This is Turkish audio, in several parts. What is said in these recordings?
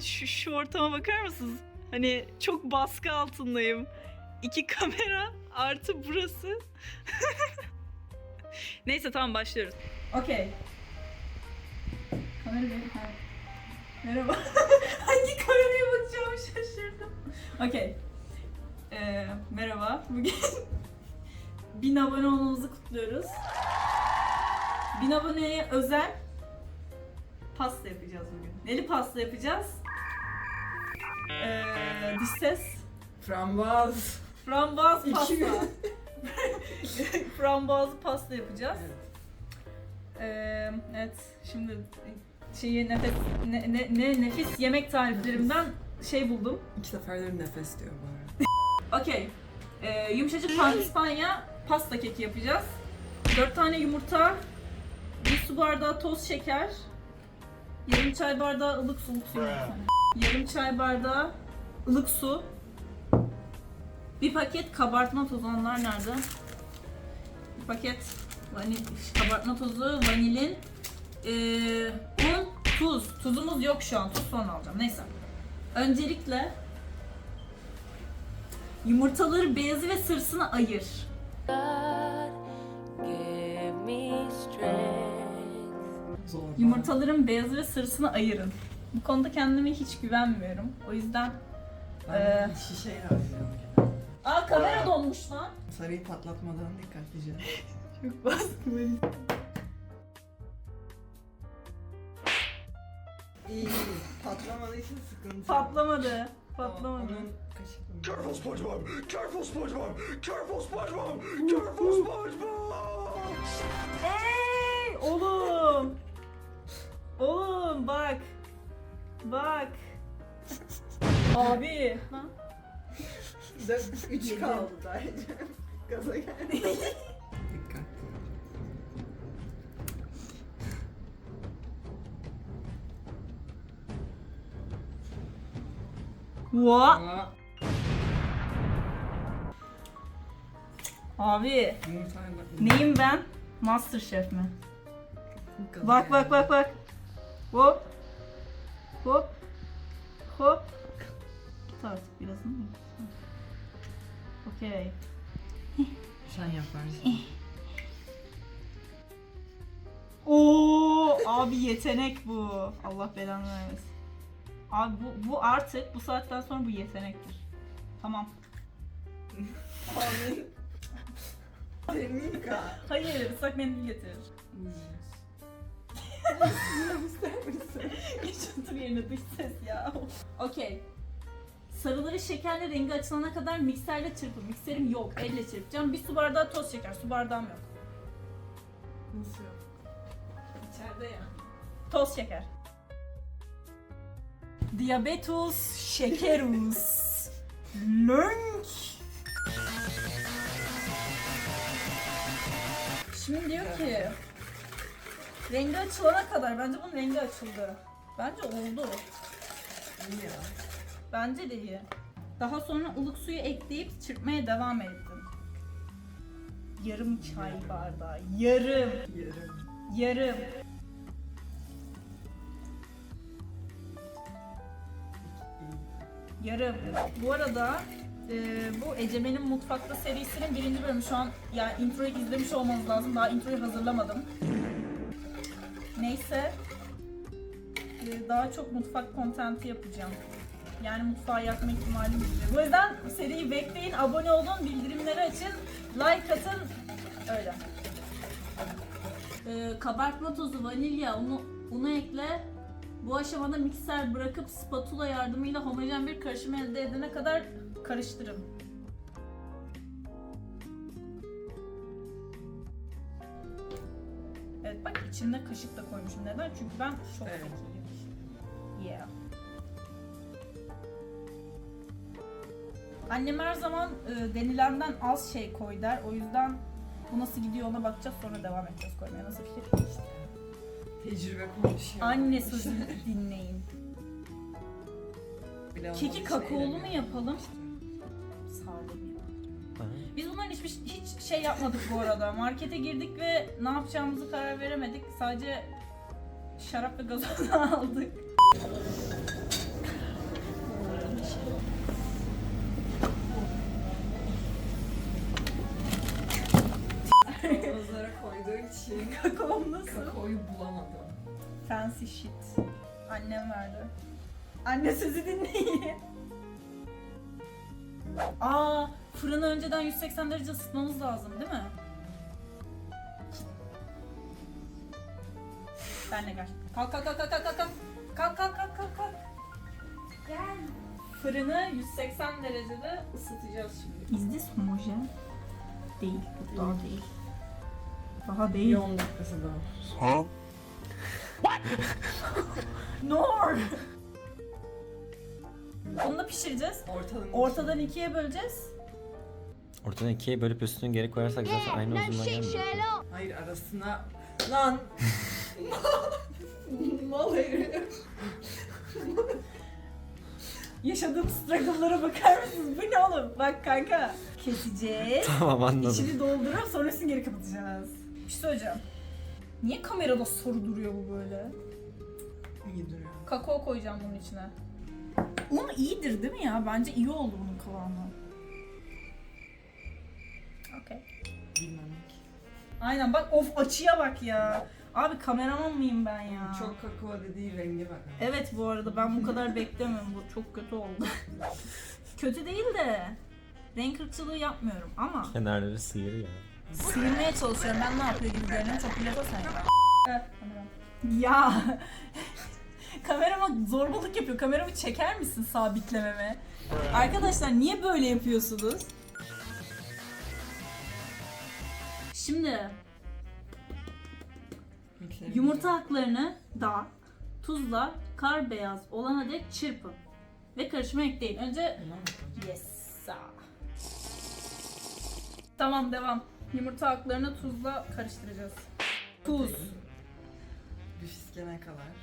Şu, şu ortama bakar mısınız? Hani çok baskı altındayım. İki kamera artı burası. Neyse tamam başlıyoruz. Okey. Kamera. Merhaba. Hangi kameraya bakacağımı şaşırdım. Okey. Ee, merhaba. Bugün bin abone olmamızı kutluyoruz. Bin aboneye özel pasta yapacağız bugün. Neli pasta yapacağız? Ee, dış ses. Frambuaz İki pasta. Frambuazlı pasta yapacağız. Ee, evet şimdi şeyi nefes ne, ne, ne nefis yemek tariflerimden şey buldum. İki seferleri nefes diyor bu arada. Okey. Ee, yumuşacık pandispanya pasta keki yapacağız. 4 tane yumurta, bir su bardağı toz şeker, yarım çay bardağı ılık su, ılık su yok yani. Yarım çay bardağı ılık su, bir paket kabartma tozu onlar nerede? Bir paket vanil, kabartma tozu, vanilin, ee, un, tuz. Tuzumuz yok şu an. Tuz sonra alacağım. Neyse. Öncelikle Yumurtaları beyazı ve sırısını ayır. Yumurtaların beyazı ve sırısını ayırın. Bu konuda kendime hiç güvenmiyorum. O yüzden... Ben Ee, şişeyle genelde. Aa kamera donmuş lan. Sarıyı patlatmadan dikkatlice. Çok bastım. İyi. Patlamadığı için sıkıntı. Patlamadı. Ama Patlamadı. Careful, SpongeBob! Careful, SpongeBob! Careful, SpongeBob! Careful, SpongeBob! Hey oğlum. Oğlum bak. Bak. Abi. Lan. Bize üç kaldı sadece. Gaza geldi. What? Abi. Neyim ben? Masterchef mi? Gaza Bak bak bak bak. Hop. Hop. Hop. Git artık biraz mı? Okey. Sen yaparsın. Oo abi yetenek bu. Allah belanı vermesin. Abi bu, bu artık bu saatten sonra bu yetenektir. Tamam. Amin. Temika. Hayır ıslak mendil getirir. Geç otur yerine dış ses ya. Okey. Sarıları şekerle rengi açılana kadar mikserle çırpın. Mikserim yok. Elle çırpacağım. Bir su bardağı toz şeker. Su bardağım yok. Nasıl yok? İçeride ya. Toz şeker. Diabetus şekerus. Lönk. Şimdi diyor ki rengi açılana kadar bence bunun rengi açıldı. Bence oldu. Ya. Bence de iyi. Daha sonra ılık suyu ekleyip çırpmaya devam ettim. Yarım çay bardağı. Yarım. Yarım. Yarım. Yarım. Bu arada e, bu Ecemen'in Mutfakta serisinin birinci bölümü şu an yani introyu izlemiş olmanız lazım. Daha introyu hazırlamadım. Neyse. e, daha çok mutfak kontenti yapacağım. Yani mutfağı yakma ihtimalim yüksek. Bu yüzden seriyi bekleyin, abone olun, bildirimleri açın, like atın. Öyle. E, kabartma tozu, vanilya, unu, unu ekle. Bu aşamada mikser bırakıp spatula yardımıyla homojen bir karışım elde edene kadar karıştırın. Bak içinde kaşık da koymuşum. Neden? Çünkü ben çok Evet. zekiyim. Yeah. Annem her zaman e, denilenden az şey koy der. O yüzden bu nasıl gidiyor ona bakacağız sonra devam edeceğiz koymaya. Nasıl fikir? Tecrübe konuşuyor. Anne sözünü dinleyin. Keki kakaolu mu yapalım? hiç şey yapmadık bu arada. Markete girdik ve ne yapacağımızı karar veremedik. Sadece şarap ve gazoz aldık. Ozlara koyduğu için Kakaom nasıl? kakaoyu bulamadım. Fancy shit. Annem verdi. Anne sözü dinleyin. Aa, fırını önceden 180 derece ısıtmamız lazım değil mi? Ben de gel. Kalk kalk kalk kalk kalk kalk. Kalk kalk kalk kalk kalk. Gel. Fırını 180 derecede ısıtacağız şimdi. Is this homojen? Değil. Bu daha değil. Daha Bir değil. 10 dakikası daha. Huh? Nor. Onu da pişireceğiz. Ortadan Ortadan ikiye böleceğiz. Ortadan ikiye bölüp üstünü geri koyarsak zaten aynı uzunluğa gelmiyor. Hayır arasına... Lan! Mal herif. Yaşadığım struggle'lara bakar mısınız? Bu ne oğlum? Bak kanka. Keseceğiz. Tamam anladım. İçini doldurup sonra üstünü geri kapatacağız. Bir şey söyleyeceğim. Niye kamerada soru duruyor bu böyle? İyi duruyor. Kakao koyacağım bunun içine. Un iyidir değil mi ya? Bence iyi oldu bunun kıvamı. Okey. Aynen bak of açıya bak ya. Abi kameraman mıyım ben ya? Çok kakao dediği renge bak. Evet bu arada ben bu kadar beklemiyorum. Bu çok kötü oldu. kötü değil de renk ırkçılığı yapmıyorum ama Kenarları sıyır ya. sıyırmaya çalışıyorum. Ben ne yapıyor gibi görünüyorum. Çok biliyorsa sen. Ya kamerama zorbalık yapıyor. Kameramı çeker misin sabitlememe? Arkadaşlar niye böyle yapıyorsunuz? Şimdi Yumurta haklarını da tuzla kar beyaz olana dek çırpın. Ve karışıma ekleyin. Önce yes. Tamam devam. Yumurta haklarını tuzla karıştıracağız. Tuz. Bir fiskene kadar.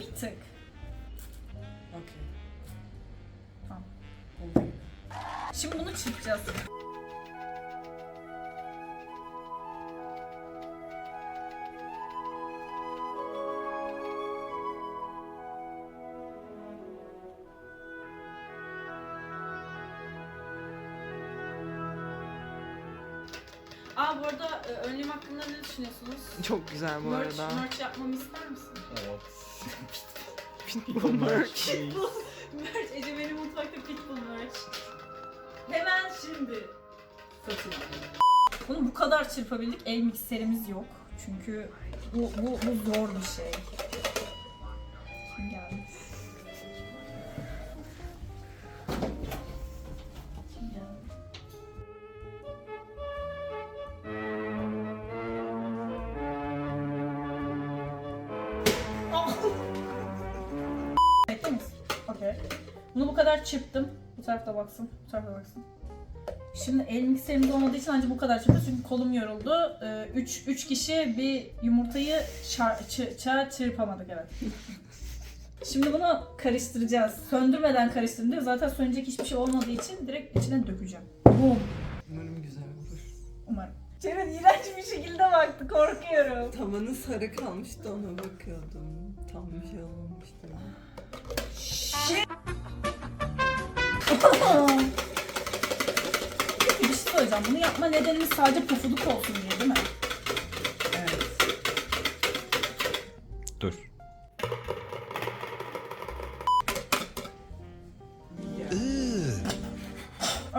Bir tık. Okey. Tamam. Oldu. Şimdi bunu çırpacağız. Aa bu arada e, önlem hakkında ne düşünüyorsunuz? Çok güzel bu merch, arada. merch yapmamı ister misin? Evet. Bu merch. Pitbull merch. Ece benim mutfakta pitbull merch. Hemen şimdi. Satın Bunu bu kadar çırpabildik. El mikserimiz yok. Çünkü bu, bu, bu zor bir şey. Okey. Bunu bu kadar çırptım. Bu tarafta baksın, bu tarafta baksın. Şimdi el mikserimiz olmadığı için ancak bu kadar çırptım çünkü kolum yoruldu. 3 üç kişi bir yumurtayı çar, çı, çar çırpamadık evet. Şimdi bunu karıştıracağız. Söndürmeden karıştırın diyor. Zaten sönecek hiçbir şey olmadığı için direkt içine dökeceğim. Boom. Umarım güzel olur. Umarım. Ceren iğrenç bir şekilde baktı. Korkuyorum. Tavanı sarı kalmıştı ona bakıyordum. Tam bir şey olmamıştı. Peki bir şey söyleyeceğim. Bunu yapma nedenimiz sadece pufuduk olsun diye değil mi? Evet. Dur.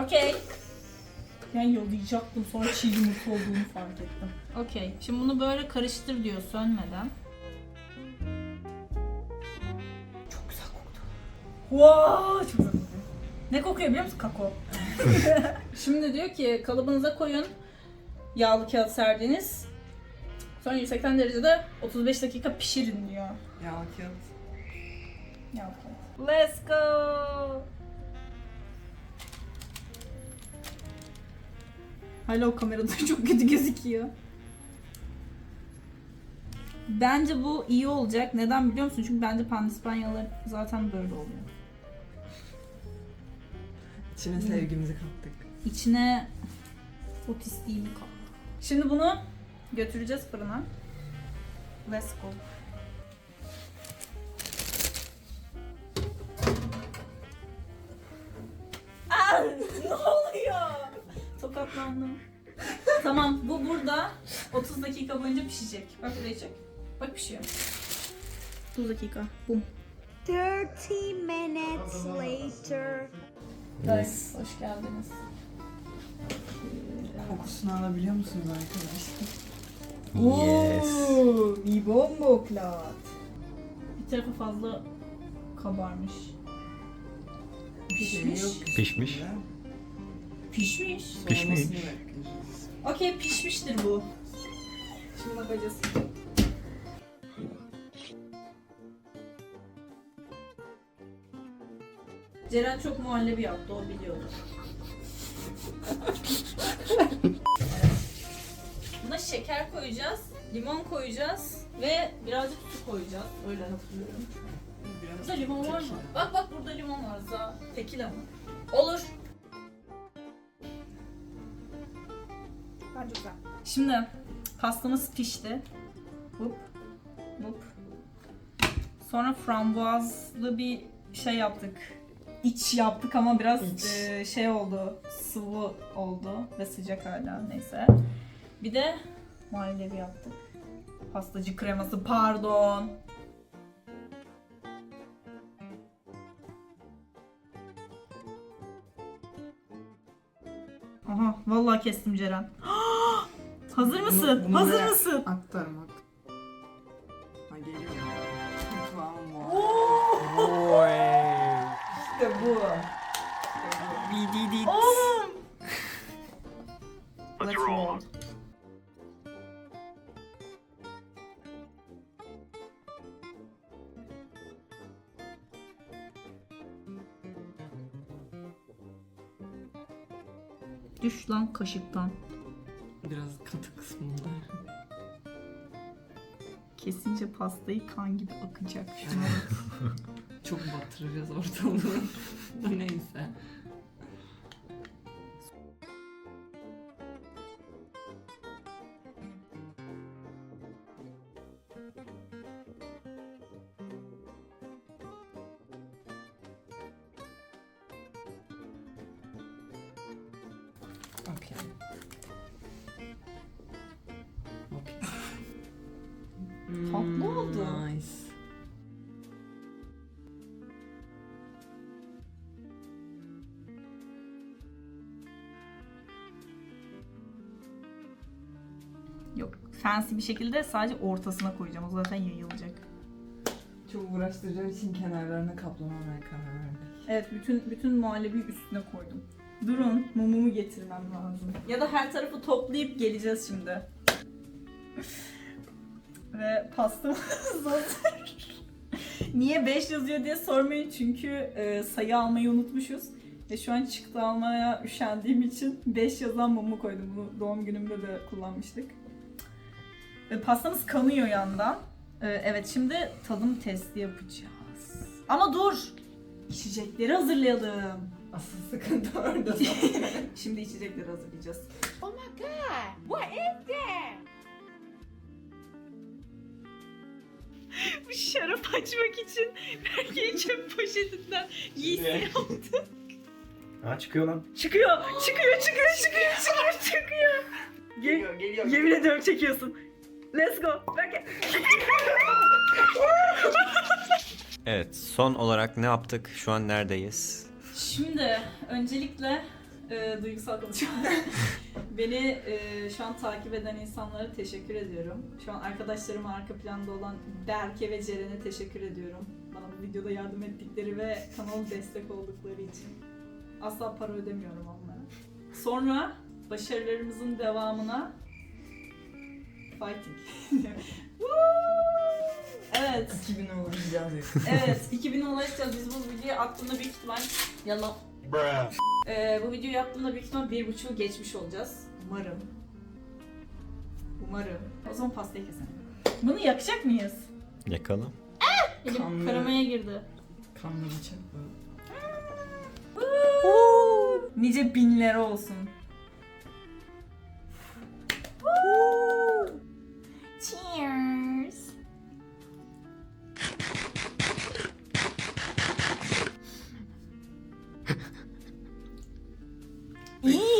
Okey. Ben yalayacaktım sonra çiğ yumurta olduğunu fark ettim. Okey. Şimdi bunu böyle karıştır diyor sönmeden. Wow, çok güzel kokuyor. Ne kokuyor biliyor musun? Kakao. Şimdi diyor ki kalıbınıza koyun. Yağlı kağıt serdiniz. Sonra 180 derecede 35 dakika pişirin diyor. Yağ kağıt. Yağlı kağıt. Let's go. Hala o kamerada çok kötü gözüküyor. Bence bu iyi olacak. Neden biliyor musun? Çünkü bence pandispanyalar zaten böyle oluyor. İçine sevgimizi kattık. İçine otisliğimi kat. Şimdi bunu götüreceğiz fırına. Let's go. Aa, ne oluyor? Tokatlandım. tamam bu burada 30 dakika boyunca pişecek. Bak buraya çek. Bak pişiyor. 30 dakika. Bum. 30 minutes later. Yes. Hoş geldiniz. Kokusunu alabiliyor musunuz arkadaşlar? Yes. Bir bomboklat. Bir tarafı fazla kabarmış. Pişmiş. Pişmiş. Pişmiş. Pişmiş. Okey pişmiştir bu. Şimdi bakacağız. Ceren çok muhallebi yaptı, o biliyordu. Buna şeker koyacağız, limon koyacağız ve birazcık su koyacağız. Öyle hatırlıyorum. Burada limon var mı? Bak bak burada limon var. Za tekila mı? Olur. Bence güzel. Şimdi pastamız pişti. Hop. Hop. Sonra frambuazlı bir şey yaptık. İç yaptık ama biraz İç. e, şey oldu. Sıvı oldu ve sıcak hala neyse. Bir de muhallebi yaptık. Pastacı kreması pardon. Aha vallahi kestim Ceren. Hazır mısın? Bunu- bunu Hazır mısın? Aktarmak. Düş lan kaşıktan. Biraz katı kısmında. Kesince pastayı kan gibi akacak. Çok batıracağız ortalığı. Neyse. Tatlı oldu. Nice. Yok fancy bir şekilde sadece ortasına koyacağım. O zaten yayılacak. Çok uğraştıracağı için kenarlarını kaplamamaya karar verdik. Evet bütün bütün muhallebiyi üstüne koydum. Durun mumumu getirmem lazım. Ya da her tarafı toplayıp geleceğiz şimdi. Ve pastamız hazır. Niye 5 yazıyor diye sormayın çünkü e, sayı almayı unutmuşuz. Ve şu an çıktı almaya üşendiğim için 5 yazan mumu koydum. Bunu doğum günümde de kullanmıştık. Ve pastamız kanıyor yandan. E, evet şimdi tadım testi yapacağız. Ama dur! İçecekleri hazırlayalım. Asıl sıkıntı orada. Şimdi içecekleri hazırlayacağız. Oh my god, what is that? Bu şarap açmak için Berke'yi çöp poşetinden giysi yaptı. Ha çıkıyor lan. Çıkıyor, çıkıyor, çıkıyor, çıkıyor, çıkıyor, çıkıyor. geliyor, geliyor. Yemin ediyorum çekiyorsun. Let's go. Evet son olarak ne yaptık? Şu an neredeyiz? Şimdi öncelikle e, duygusal konuşuyorum. Beni e, şu an takip eden insanlara teşekkür ediyorum. Şu an arkadaşlarıma arka planda olan Berke ve Ceren'e teşekkür ediyorum. Bana bu videoda yardım ettikleri ve kanala destek oldukları için. Asla para ödemiyorum onlara. Sonra başarılarımızın devamına fighting. Evet. 2000'e uğrayacağız. Evet, 2000'e ulaşacağız. Biz bu videoyu aklımda büyük ihtimal yalan. Bruh. Ee, bu videoyu yaptığımda büyük ihtimal bir buçuğu geçmiş olacağız. Umarım. Umarım. O zaman pastayı keselim. Bunu yakacak mıyız? Yakalım. Elim Kanlı. karamaya girdi. Kanlı bıçak bu. Nice binleri olsun.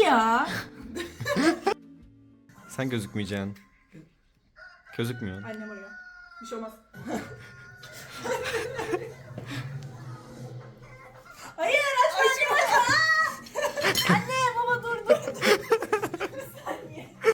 ya? Sen gözükmeyeceksin. Gözükmüyor. Annem arıyor. Bir şey olmaz.